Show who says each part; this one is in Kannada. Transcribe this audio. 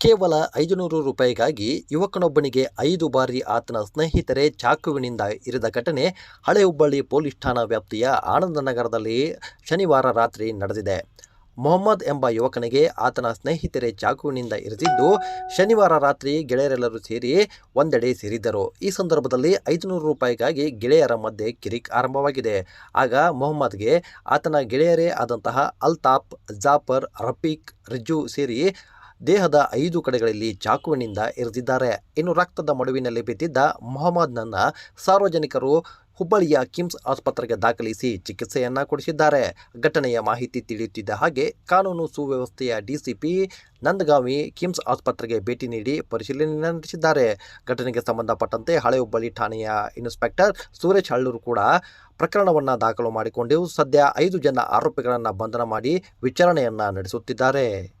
Speaker 1: ಕೇವಲ ಐದುನೂರು ರೂಪಾಯಿಗಾಗಿ ಯುವಕನೊಬ್ಬನಿಗೆ ಐದು ಬಾರಿ ಆತನ ಸ್ನೇಹಿತರೆ ಚಾಕುವಿನಿಂದ ಇರಿದ ಘಟನೆ ಹಳೆ ಹುಬ್ಬಳ್ಳಿ ಪೊಲೀಸ್ ಠಾಣಾ ವ್ಯಾಪ್ತಿಯ ಆನಂದನಗರದಲ್ಲಿ ಶನಿವಾರ ರಾತ್ರಿ ನಡೆದಿದೆ. ಮೊಹಮ್ಮದ್ ಎಂಬ ಯುವಕನಿಗೆ ಆತನ ಸ್ನೇಹಿತರೆ ಚಾಕುವಿನಿಂದ ಇರಿದಿದ್ದು, ಶನಿವಾರ ರಾತ್ರಿ ಗೆಳೆಯರೆಲ್ಲರೂ ಸೇರಿ ಒಂದೆಡೆ ಸೇರಿದ್ದರು. ಈ ಸಂದರ್ಭದಲ್ಲಿ ಐದುನೂರು ರೂಪಾಯಿಗಾಗಿ ಗೆಳೆಯರ ಮಧ್ಯೆ ಕಿರಿಕ್ ಆರಂಭವಾಗಿದೆ. ಆಗ ಮೊಹಮ್ಮದ್ಗೆ ಆತನ ಗೆಳೆಯರೇ ಆದಂತಹ ಅಲ್ತಾಫ್, ಜಾಫರ್, ರಫೀಕ್, ರಿಜ್ಜು ಸೇರಿ ದೇಹದ ಐದು ಕಡೆಗಳಲ್ಲಿ ಚಾಕುವಿನಿಂದ ಇರಿದಿದ್ದಾರೆ. ಇನ್ನು ರಕ್ತದ ಮಡುವಿನಲ್ಲಿ ಬಿದ್ದಿದ್ದ ಮೊಹಮ್ಮದ್ನನ್ನ ಸಾರ್ವಜನಿಕರು ಹುಬ್ಬಳ್ಳಿಯ ಕಿಮ್ಸ್ ಆಸ್ಪತ್ರೆಗೆ ದಾಖಲಿಸಿ ಚಿಕಿತ್ಸೆಯನ್ನ ಕೊಡಿಸಿದ್ದಾರೆ. ಘಟನೆಯ ಮಾಹಿತಿ ತಿಳಿಯುತ್ತಿದ್ದ ಹಾಗೆ ಕಾನೂನು ಸುವ್ಯವಸ್ಥೆಯ ಡಿಸಿಪಿ ನಂದಗಾವಿ ಕಿಮ್ಸ್ ಆಸ್ಪತ್ರೆಗೆ ಭೇಟಿ ನೀಡಿ ಪರಿಶೀಲನೆ ನಡೆಸಿದ್ದಾರೆ. ಘಟನೆಗೆ ಸಂಬಂಧಪಟ್ಟಂತೆ ಹಳೆ ಹುಬ್ಬಳ್ಳಿ ಠಾಣೆಯ ಇನ್ಸ್ಪೆಕ್ಟರ್ ಸುರೇಶ್ ಹಳ್ಳೂರು ಕೂಡ ಪ್ರಕರಣವನ್ನು ದಾಖಲು ಮಾಡಿಕೊಂಡು ಸದ್ಯ ಐದು ಜನ ಆರೋಪಿಗಳನ್ನು ಬಂಧನ ಮಾಡಿ ವಿಚಾರಣೆಯನ್ನ ನಡೆಸುತ್ತಿದ್ದಾರೆ.